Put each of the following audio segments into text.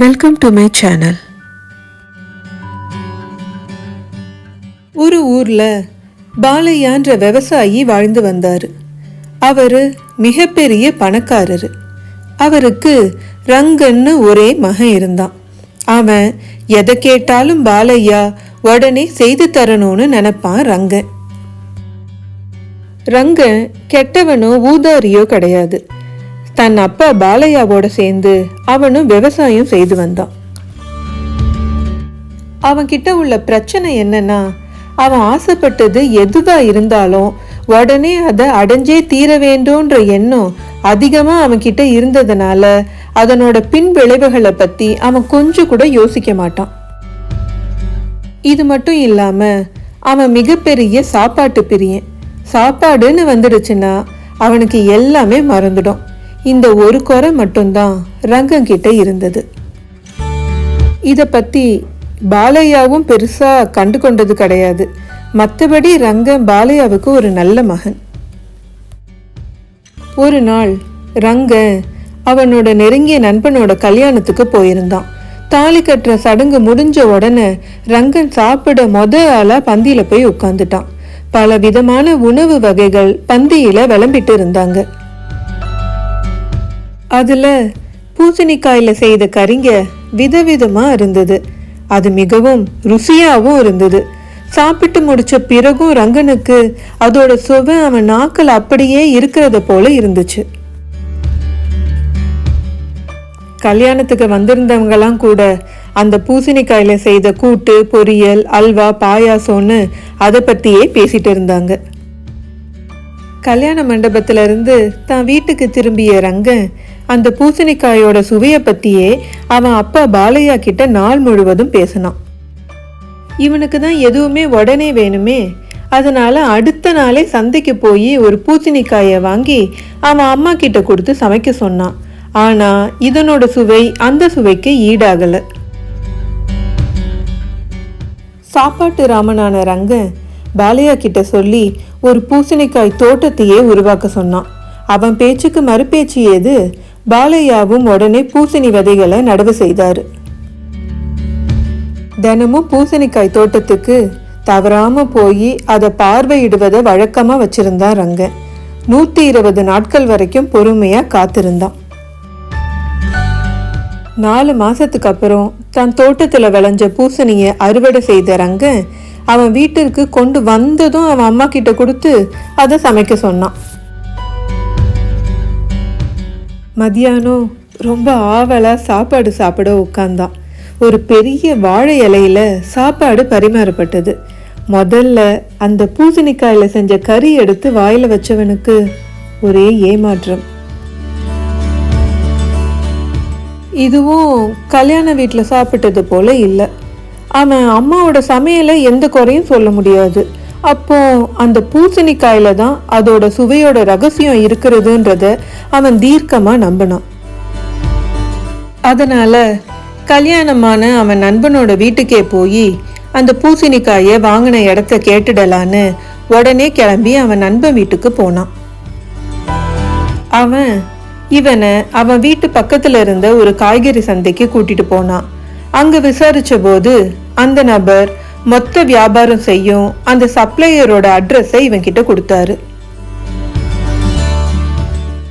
Welcome to my channel ஒரு ஊர்ல பாலையான்ற விவசாயி வாழ்ந்து வந்தார். அவர் மிகப்பெரிய பணக்காரர். அவருக்கு ரங்கன்னு ஒரே மகன் இருந்தான். அவன் எதை கேட்டாலும் பாலையா உடனே செய்து தரணும்னு நினைப்பான் ரங்கன். ரங்கன் கெட்டவனோ ஊதாரியோ கிடையாது. தன் அப்பா பாலையாவோட சேர்ந்து அவனும் விவசாயம் செய்து வந்தான். அவன்கிட்ட உள்ள பிரச்சனை என்னன்னா அவன் ஆசைப்பட்டது எதுவா இருந்தாலும் உடனே அதை அடைஞ்சே தீர வேண்டும்ன்ற எண்ணம் அதிகமா அவன்கிட்ட இருந்ததுனால அதனோட பின் விளைவுகளை பத்தி அவன் கொஞ்சம் கூட யோசிக்க மாட்டான். இது மட்டும் இல்லாம அவன் மிகப்பெரிய சாப்பாட்டு பிரியன். சாப்பாடுன்னு வந்துடுச்சுன்னா அவனுக்கு எல்லாமே மறந்துடும். இந்த ஒரு குறை மட்டும்தான் ரங்கம் கிட்ட இருந்தது. இத பத்தி பாலையாவும் பெருசா கண்டு கொண்டது கிடையாது. மற்றபடி ரங்கம் பாலையாவுக்கு ஒரு நல்ல மகன். ஒரு நாள் ரங்கன் அவனோட நெருங்கிய நண்பனோட கல்யாணத்துக்கு போயிருந்தான். தாலி கட்டுற சடங்கு முடிஞ்ச உடனே ரங்கன் சாப்பிட மொத ஆளா பந்தியில போய் உட்காந்துட்டான் பல விதமான உணவு வகைகள் பந்தியில விளம்பிட்டு இருந்தாங்க. அதில் பூசணிக்காயில் செய்த கறிங்க விதவிதமாக இருந்தது. அது மிகவும் ருசியாகவும் இருந்தது. சாப்பிட்டு முடிச்ச பிறகும் ரங்கனுக்கு அதோட சுவை அவன் நாக்கில் அப்படியே இருக்கிறத போல இருந்துச்சு. கல்யாணத்துக்கு வந்திருந்தவங்கலாம் கூட அந்த பூசணிக்காயில் செய்த கூட்டு பொரியல் அல்வா பாயாசம்னு அதை பற்றியே பேசிட்டு இருந்தாங்க. கல்யாண மண்டபத்திலிருந்து தான் வீட்டுக்கு திரும்பிய ரங்கன் அந்த பூசணிக்காயோட சுவையை பற்றியே அவன் அப்பா பாலையா கிட்ட நாள் முழுவதும் பேசினான். இவனுக்கு தான் எதுவுமே உடனே வேணுமே. அதனால அடுத்த நாளே சந்தைக்கு போய் ஒரு பூசணிக்காயை வாங்கி அவன் அம்மா கிட்ட கொடுத்து சமைக்க சொன்னான். ஆனால் இதனோட சுவை அந்த சுவைக்கு ஈடாகலை. சாப்பாட்டு ராமனான ரங்கன் பாலையா கிட்ட சொல்லி ஒரு பூசணிக்காய் தோட்டத்தையே உருவாக்க சொன்னான். அவன் பேச்சுக்கு மறுபேச்சு ஏது? பாலையாவும் உடனே பூசணி விதைகளை நடவு செய்தார். தினமும் பூசணிக்காய் தோட்டத்துக்கு தவறாம போய் அதை பார்வையிடுவதை வழக்கமா வச்சிருந்தான் ரங்கன். நூத்தி இருபது நாட்கள் வரைக்கும் பொறுமையா காத்திருந்தான். நாலு மாசத்துக்கு அப்புறம் தன் தோட்டத்துல விளைஞ்ச பூசணியை அறுவடை செய்த ரங்கன் அவன் வீட்டிற்கு கொண்டு வந்ததும் அவன் அம்மா கிட்ட கொடுத்து அதை சமைக்க சொன்னான். மதியானம் ரொம்ப ஆவலா சாப்பாடு சாப்பிட உட்கார்ந்தான். ஒரு பெரிய வாழை இலையில சாப்பாடு பரிமாறப்பட்டது. முதல்ல அந்த பூசணிக்காயில செஞ்ச கறி எடுத்து வாயில வச்சவனுக்கு ஒரே ஏமாற்றம். இதுவும் கல்யாண வீட்டில் சாப்பிட்டது போல இல்லை. அவன் அம்மாவோட சமையலை எந்த குறையும் சொல்ல முடியாது. அப்போ அந்த பூசணிக்காயில தான் அதோட சுவையோட ரகசியம் இருக்கிறதுன்றத அவன் தீர்க்கமா நம்பினான். அதனால கல்யாணமான அவன் நண்பனோட வீட்டுக்கே போய் அந்த பூசணிக்காயை வாங்கின இடத்த கேட்டுடலான்னு உடனே கிளம்பி அவன் நண்பன் வீட்டுக்கு போனான். அவன் இவனை அவன் வீட்டு பக்கத்துல இருந்த ஒரு காய்கறி சந்தைக்கு கூட்டிட்டு போனான். அங்கு விசாரிச்ச போது அந்த நபர் மொத்த வியாபாரம் செய்யும் அந்த சப்ளையரோட அட்ரஸை இவன்கிட்ட கொடுத்தாரு.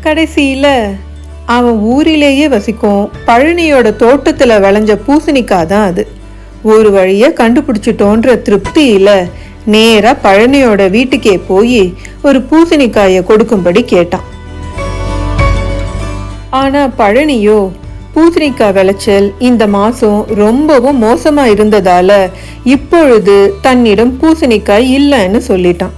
கடைசியில அவன் ஊரிலேயே வசிக்கும் பழனியோட தோட்டத்துல விளைஞ்ச பூசணிக்காய் தான் அது. ஒரு வழியா கண்டுபிடிச்சிட்டோன்ற திருப்தியில நேரா பழனியோட வீட்டுக்கே போய் ஒரு பூசணிக்காயை கொடுக்கும்படி கேட்டான். ஆனா பழனியோ பூசணிக்காய் விளைச்சல் இந்த மாசம் ரொம்பவும் மோசமா இருந்ததால இப்பொழுது தன்னிடம் பூசணிக்காய் இல்லைன்னு சொல்லிட்டான்.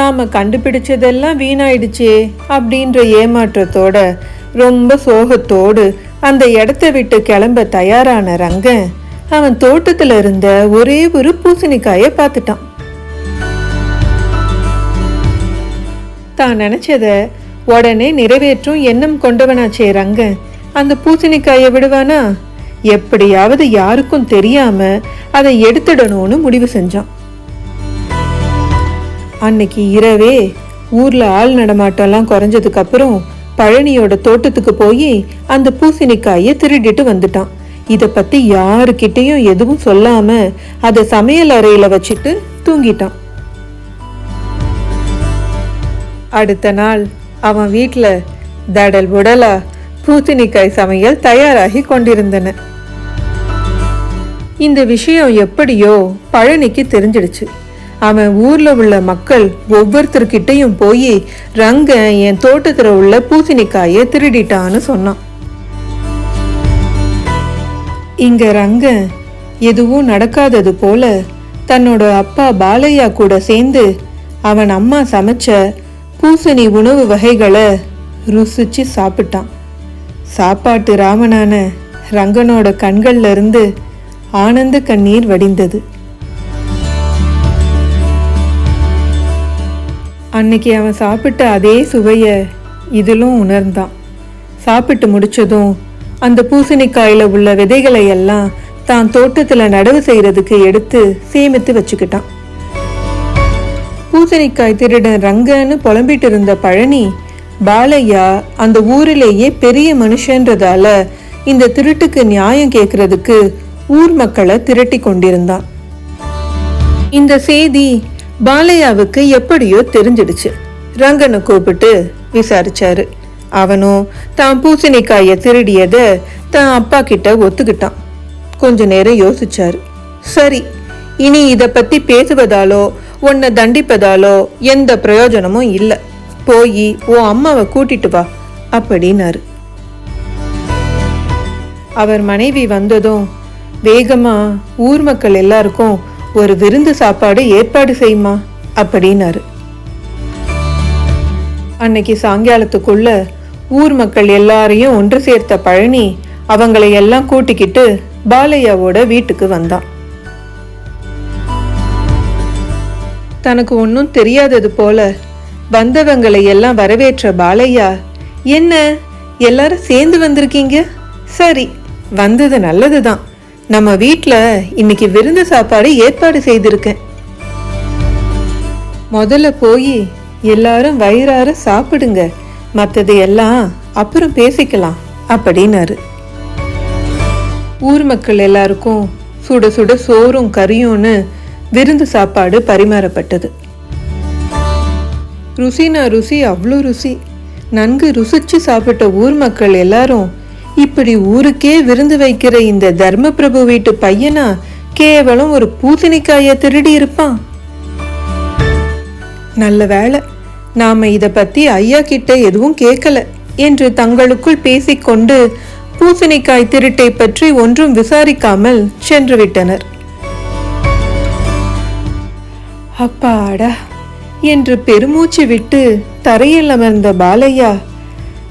நாம கண்டுபிடிச்சதெல்லாம் வீணாயிடுச்சே அப்படின்ற ஏமாற்றத்தோட ரொம்ப சோகத்தோடு அந்த இடத்த விட்டு கிளம்ப தயாரான ரங்கன் அவன் தோட்டத்துல இருந்த ஒரே ஒரு பூசணிக்காயை பார்த்துட்டான். தான் நினச்சதை உடனே நிறைவேற்றும் எண்ணம் கொண்டவனாச்சே ரங்க. அந்த பூசணிக்காயை விடுவானா? எப்படியாவது யாருக்கும் தெரியாம அதை எடுத்துடணும்னு முடிவு செஞ்சான். அன்னைக்கு இரவே ஊர்ல ஆள் நடமாட்டம்லாம் குறைஞ்சதுக்கு அப்புறம் பழனியோட தோட்டத்துக்கு போய் அந்த பூசணிக்காயை திருடிட்டு வந்துட்டான். இதை பத்தி யாருக்கிட்டையும் எதுவும் சொல்லாம அதை சமையல் அறையில வச்சுட்டு தூங்கிட்டான். அடுத்த நாள் அவன் வீட்டில் தடல் புடலா பூசணிக்காய் சமையல் தயாராகி கொண்டிருந்தன. இந்த விஷயம் எப்படியோ பழனிக்கு தெரிஞ்சிடுச்சு. அவன் ஊர்ல உள்ள மக்கள் ஒவ்வொருத்தர்கிட்டையும் போய் ரங்க என் தோட்டத்துல உள்ள பூசணிக்காயை திருடிட்டான்னு சொன்னான். இங்க ரங்க எதுவும் நடக்காதது போல தன்னோட அப்பா பாலையா கூட சேர்ந்து அவன் அம்மா சமைச்ச பூசணி உணவு வகைகளை ருசிச்சு சாப்பிட்டான். சாப்பாட்டு ராமனான ரங்கனோட கண்கள்ல இருந்து ஆனந்த கண்ணீர் வடிந்தது. அன்னைக்கு அவன் சாப்பிட்ட அதே சுவையை இதிலும் உணர்ந்தான். சாப்பிட்டு முடிச்சதும் அந்த பூசணிக்காயில உள்ள விதைகளை எல்லாம் தான் தோட்டத்துல நடவு செய்யறதுக்கு எடுத்து சேமித்து வச்சுக்கிட்டான். பூசணிக்காய் திருடன் ரங்கன்னு புலம்பிட்டு இருந்த பழனி பாலையா அந்த ஊரிலேயே பெரிய மனுஷன்றதால இந்த திருட்டுக்கு நியாயம் கேட்கறதுக்கு ஊர் மக்களை திரட்டி கொண்டிருந்தான். இந்த செய்தி பாலையாவுக்கு எப்படியோ தெரிஞ்சிடுச்சு. ரங்கனை கூப்பிட்டு விசாரிச்சாரு. அவனும் தான் பூசணிக்காய திருடியத தான் அப்பா கிட்ட ஒத்துக்கிட்டான். கொஞ்ச நேரம் யோசிச்சாரு. சரி இனி இத பத்தி பேசுவதாலோ உன்னை தண்டிப்பதாலோ எந்த பிரயோஜனமும் இல்லை. போய் உன் அம்மாவை கூட்டிட்டு வா அப்படின்னாரு. அவர் மனைவி வந்ததும் வேகமா ஊர் மக்கள் எல்லாருக்கும் ஒரு விருந்து சாப்பாடு ஏற்பாடு செய்யுமா? அப்படின்னாரு. அன்னைக்கு சாயங்காலத்துக்குள்ள ஊர் மக்கள் எல்லாரையும் ஒன்று சேர்த்த பழனி அவங்களை எல்லாம் கூட்டிக்கிட்டு பாலையாவோட வீட்டுக்கு வந்தான். தனக்கு ஒன்றும் தெரியாதது போல வந்தவங்களை எல்லாம் வரவேற்ற பாலையா என்ன எல்லாரும் சேர்ந்து வந்திருக்கீங்க? சரி வந்தது நல்லதுதான். நம்ம வீட்டில் இன்னைக்கு விருந்து சாப்பாடு ஏற்பாடு செய்திருக்கேன். முதல்ல போய் எல்லாரும் வயிறார சாப்பிடுங்க. மற்றது எல்லாம் அப்புறம் பேசிக்கலாம் அப்படின்னாரு. ஊர் மக்கள் எல்லாருக்கும் சுட சுட சோறும் கறியும்னு விருந்து சாப்பாடு பரிமாறப்பட்டது. ருசினா ருசி அவ்வளோ ருசி. நன்கு ருசிச்சு சாப்பிட்ட ஊர் மக்கள் எல்லாரும் இப்படி ஊருக்கே விருந்து வைக்கிற இந்த தர்மபிரபு வீட்டு பையனா கேவலம் ஒரு பூசணிக்காய திருடி இருப்பான். நல்ல வேலை நாம இதை பத்தி ஐயா கிட்ட எதுவும் கேட்கல என்று தங்களுக்குள் பேசிக்கொண்டு பூசணிக்காய் திருட்டை பற்றி ஒன்றும் விசாரிக்காமல் சென்று விட்டனர். அப்பாடா! என்று பெருமூச்சு விட்டு தரையில் அமர்ந்த பாலையா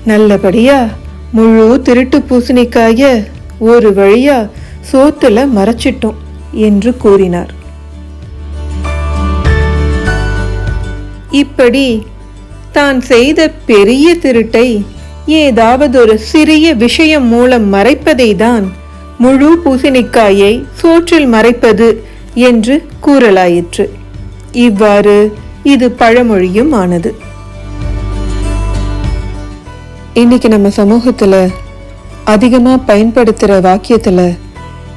நல்லபடியா முழு திருட்டு பூசணிக்காய ஒரு வழியா சோத்துல மறைச்சிட்டோம் என்று கூறினார். இப்படி தான் செய்த பெரிய திருட்டை ஏதாவது ஒரு சிறிய விஷயம் மூலம் மறைப்பதை தான் முழு பூசணிக்காயை சோற்றில் மறைப்பது என்று கூறலாயிற்று. இவ்வாறு இது பழமொழியும் ஆனது இன்னைக்கு நம்ம சமூகத்துல அதிகமாக பயன்படுத்துகிற வாக்கியத்தில்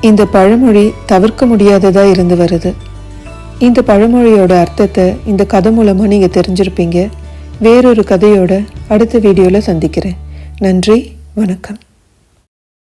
இந்த பழமொழி தவிர்க்க முடியாததா இருந்து வருது. இந்த பழமொழியோட அர்த்தத்தை இந்த கதை மூலமாக நீங்கள் தெரிஞ்சிருப்பீங்க. வேறொரு கதையோட அடுத்த வீடியோவில் சந்திக்கிறேன். நன்றி வணக்கம்.